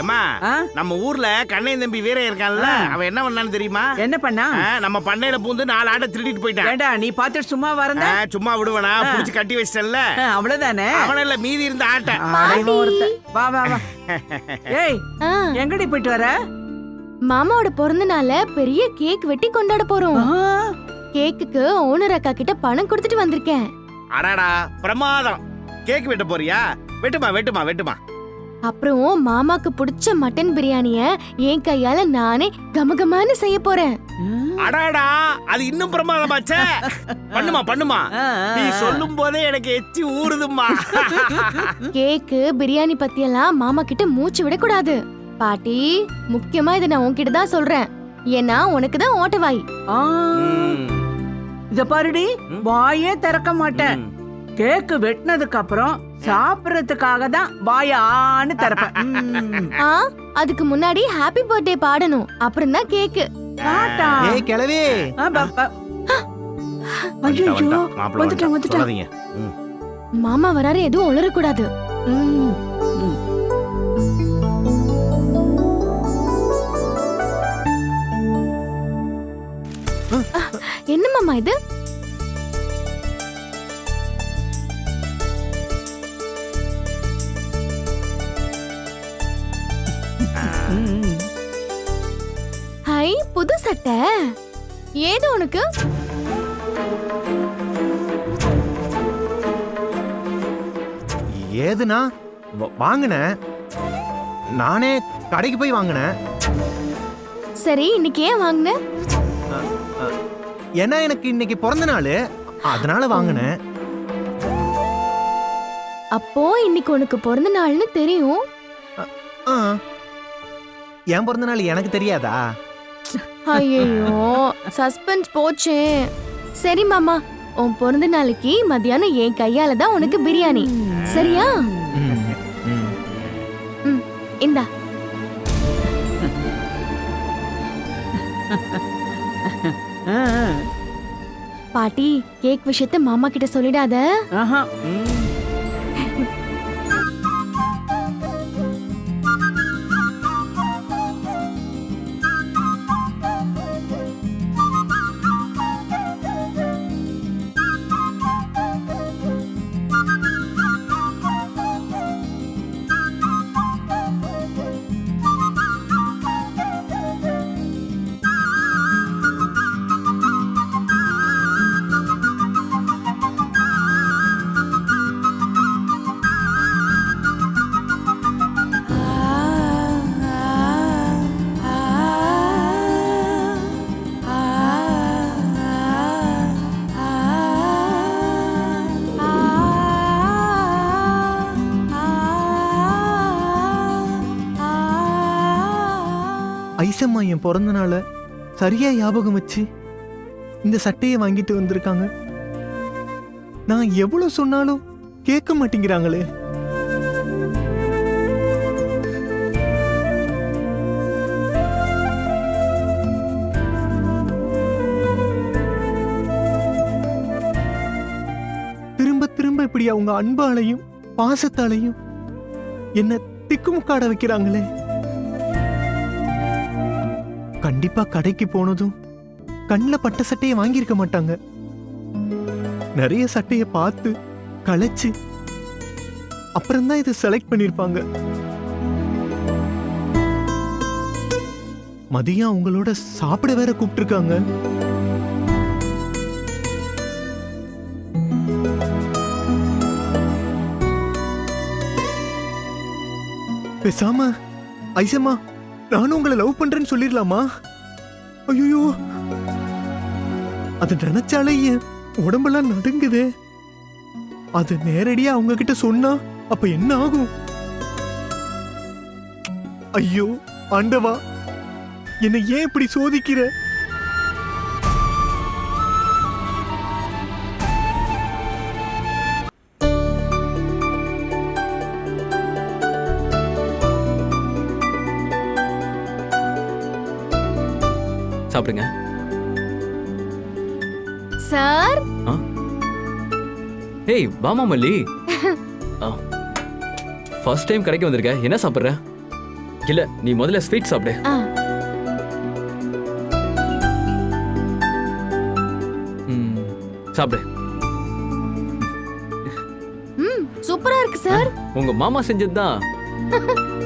ஏம்மா ஆ? நம்ம ஊர்ல கண்ணையன் தம்பி வீரன் இருக்கான்ல. அவன் என்ன பண்ணான்னு தெரியுமா? என்ன பண்ணா? நம்ம பண்ணையில பூந்து நாலு ஆட்டை திருடிட்டு போயிட்டான். ஏண்டா நீ பாத்துட்டு சும்மா வரந்த சும்மா விடுவனா. புடிச்சு கட்டி வச்சிட்டல அவ்வளவுதானே? அவனில் மீதி இருந்த ஆட்டை. வா வா வா. ஏய் எங்கடி போயிட்டு வர? மாமாவோட பிறந்த நாள பெரிய கேக் வெட்டி கொண்டாட போறோம். கேக்குக்கு ஓனர் அக்கா கிட்ட பணம் கொடுத்துட்டு வந்திருக்கேன். அடாடா பிரமாதம். கேக் வெட்ட போறியா? வெட்டுமா வெட்டுமா வெட்டுமா? அப்புறம் மாமாக்கு பிடிச்ச மட்டன் பிரியாணிய என் கையால நானே கமகமான்னு செய்ய போறேன். அடாடா அது இன்னும் பிரமாதமாச்சே. பண்ணுமா பண்ணுமா? நீ. சொல்லும் போதே எனக்கு எச்சி ஊறுதும்மா. கேக்கு பிரியாணி பத்தி எல்லாம் மாமா கிட்ட மூச்சு விடக்கூடாது பாட்டி முக்கியமா இதை நான் உன்கிட்ட தான் சொல்றேன். ஏன்னா உனக்கு தான் ஓட்டவாய். இத பாருடி. வாயே திறக்க மாட்டேன். கேக்கு வெட்டினதுக்கு அப்புறம் சாப்பிடறதுக்காக தான் வாய ஆன்னு திறப்பேன் ம். ஆ அதுக்கு முன்னாடி ஹாப்பி பர்த்டே பாடணும் அப்புறம் தான் கேக்கு டாட்டா. ஏய் கிளவி. மாப்பிள்ளை வந்துட்டேன், வந்துட்டா. வந்துட்டேன். மாமா வராரு எதுவும் உளரக்கூடாது. என்ன மாமா இது சட்டை ஏது உனக்கு? ஏதுனா வாங்கினேன் நானே கடைக்கு போய் வாங்கினேன் சரி இன்னைக்கு ஏன் வாங்கின? ஏன்னா எனக்கு இன்னைக்கு பிறந்த நாள். அதனால வாங்கினேன் அப்போ இன்னைக்கு உனக்கு பிறந்த நாள்னு தெரியும். என் பிறந்த நாள் எனக்கு தெரியாதா? ஐயோ சஸ்பென்ஸ் போச்சே. சரி மாமா உன் பிறந்த நாளைக்கு மத்தியானம் என் கையால தான் உனக்கு பிரியாணி. சரியா. இந்தா. பாட்டி கேக் விஷயத்த மாமா கிட்ட சொல்லிடாத. ஐசம்மா என் பிறந்த நாளை சரியா ஞாபகம் வச்சு இந்த சட்டையை வாங்கிட்டு வந்திருக்காங்க. நான் எவ்வளவு சொன்னாலும் கேட்க மாட்டேங்கிறாங்களே. திரும்ப திரும்ப இப்படி அவங்க அன்பாலையும் பாசத்தாலையும் என்ன திக்குமுக்காட வைக்கிறாங்களே. கண்டிப்பா கடைக்கு போனதும் கண்ணில் பட்ட சட்டையை வாங்கியிருக்க மாட்டாங்க. நிறைய சட்டையை பார்த்து களைச்சு அப்புறம்தான் இதை செலக்ட் பண்ணியிருப்பாங்க. மதியம் அவங்களோட சாப்பிட வேற கூப்பிட்டுருக்காங்க. பேசாம ஐசம்மா நானும் உங்களை லவ் பண்றேன்னு சொல்லிடலாமா? ஐயோ அது நினைச்சாலே என் உடம்பெல்லாம் நடுங்குதே. அது நேரடியா அவங்க கிட்ட சொன்னா அப்ப என்ன ஆகும்? ஐயோ ஆண்டவா என்னை ஏன் இப்படி சோதிக்கிற? சாப்பிடுங்க. சார்? ஏய் வாமா மல்லி. ஃபர்ஸ்ட் டைம் கடைக்கு வந்திருக்க. என்ன சாப்பிட்ற? இல்ல நீ முதல்ல ஸ்வீட் சாப்பிடு. சாப்பிடு. ம் சூப்பரா இருக்கு சார். உங்க மாமா செஞ்சதுதான்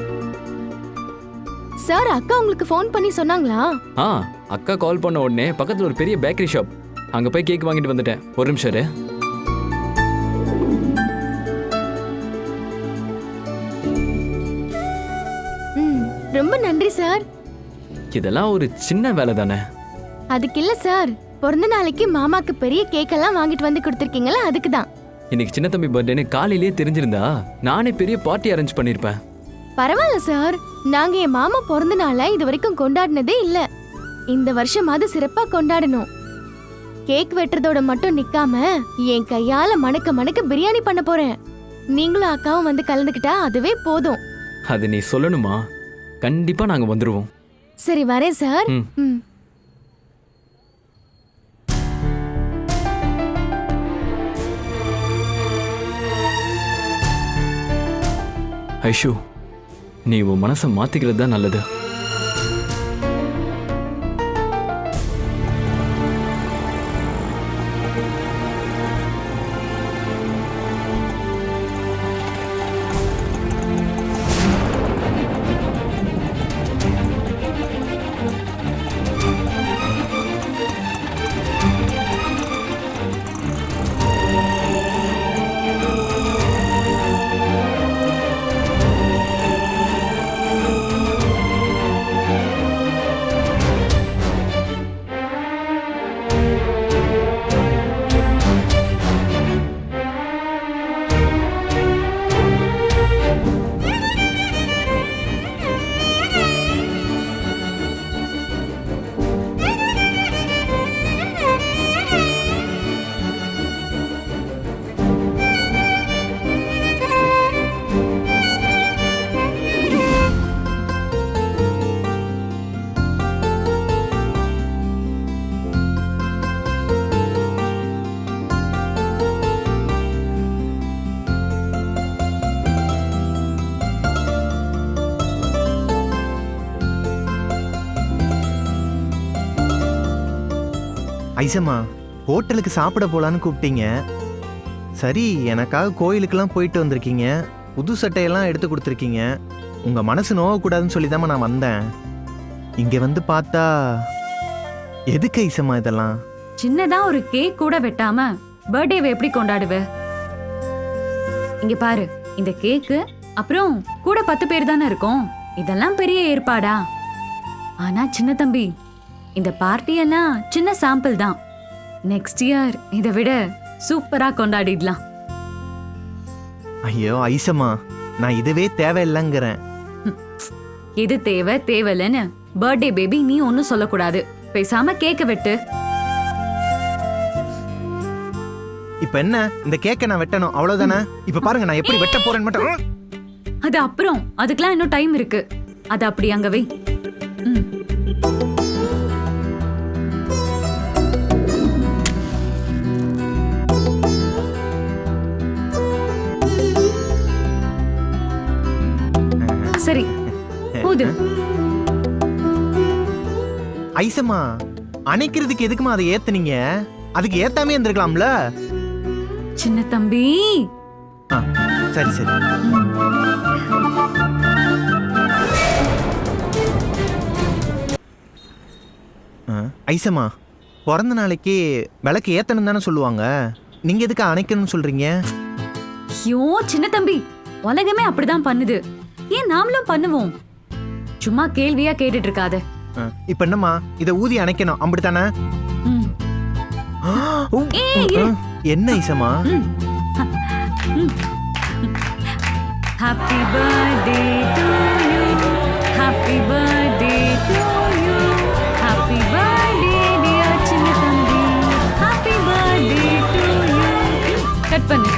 சார் அக்கா உங்களுக்கு ஃபோன் பண்ணி சொன்னாங்களா? ஆ. அக்கா கால் பண்ண உடனே பக்கத்துல ஒரு பெரிய பேக்கரி ஷாப் அங்க போய் கேக் வாங்கிட்டு வந்துட்டேன். ஒரு நிமிஷம். ம் ரொம்ப நன்றி சார் இதெல்லாம் ஒரு சின்ன வேலை தானே? அதுக்கு இல்ல சார் பிறந்த நாளைக்கு மாமாக்கு பெரிய கேக் எல்லாம் வாங்கிட்டு வந்து கொடுத்துருக்கீங்களா அதுக்கு தான். இன்னைக்கு சின்ன தம்பி பர்த்டேன்னு காலையிலேயே தெரிஞ்சிருந்தா நானே பெரிய பார்ட்டி அரேஞ்ச் பண்ணிருப்பேன். பரவாயில்ல சார் நாங்க என் மாமா பிறந்த நாளை இது வரைக்கும் கொண்டாடினதே இல்ல. இந்த வருஷமாவது சிறப்பா கொண்டாடணும். கேக் வெட்டுறதோட மட்டும் நிக்காம என் கையால மணக்க மணக்க பிரியாணி பண்ண போறேன். நீங்களும் அக்காவும் வந்து கலந்துக்கிட்டா அதுவே போதும். அது நீ சொல்லணுமா? கண்டிப்பா நாங்க வந்துருவோம். சரி வரேன் சார். ம். ம். ஐஷு நீ உன் மனசை மாத்திக்கிறது தான் நல்லது. ஐசம்மா ஹோட்டலுக்கு சாப்பிட போகலான்னு கூப்பிட்டீங்க. சரி எனக்காக கோயிலுக்கெல்லாம் போயிட்டு வந்திருக்கீங்க. புது சட்டையெல்லாம் எடுத்து கொடுத்துருக்கீங்க. உங்கள் மனசு நோவக்கூடாதுன்னு சொல்லி நான் வந்தேன். இங்கே வந்து பார்த்தா எதுக்கு ஐசம்மா இதெல்லாம்? சின்னதா ஒரு கேக் கூட வெட்டாம பர்த்டேவை எப்படி கொண்டாடுவ? இங்க பாரு இந்த கேக்கு அப்புறம் கூட பத்து பேர் தானே இருக்கோம். இதெல்லாம் பெரிய ஏற்பாடா? ஆனா சின்ன தம்பி இந்த பார்ட்டி எல்லாம் சின்ன சாம்பிள் தான். நெக்ஸ்ட் இயர் இதை விட சூப்பரா கொண்டாடிடலாம். ஐயோ ஐசம்மா நான் இதுவே தேவையில்லைங்கிறேன். எது தேவை தேவையில்லைன்னு பர்த்டே பேபி நீ ஒன்னும் சொல்லக்கூடாது. பேசாம கேக்க வெட்டு. இப்ப என்ன? இந்த கேக்கை நான் வெட்டணும் அவ்வளவுதானே? இப்ப பாருங்க நான் எப்படி வெட்ட போறேன்னு மட்டும். அது அப்புறம் அதுக்கெல்லாம் இன்னும் டைம் இருக்கு. அது அப்படி அங்க வை. போது ஐசம்மா அணைக்கிறதுக்கு எதுக்குமா அதை ஏத்துனீங்க? அதுக்கு ஏத்தாமே இருந்திருக்கலாம்ல? சின்ன தம்பி. சரி சரி. ஐசம்மா பிறந்த நாளைக்கு விளக்கு ஏத்தணும் தானே சொல்லுவாங்க. நீங்க எதுக்கு அணைக்கணும்னு சொல்றீங்க? ஐயோ சின்ன தம்பி. உலகமே அப்படிதான் பண்ணுது. ஏன் நாமளும் பண்ணுவோம்? சும்மா கேள்வியா கேட்டுட்டு இருக்காத இப்ப என்னம்மா? இத ஊதி அணைக்கணும். அப்படித்தானே? என்ன இசமா happy birthday to you happy birthday to you happy birthday dear சின்ன ஹாப்பி பர்த்டே டு கட் பண்ணு.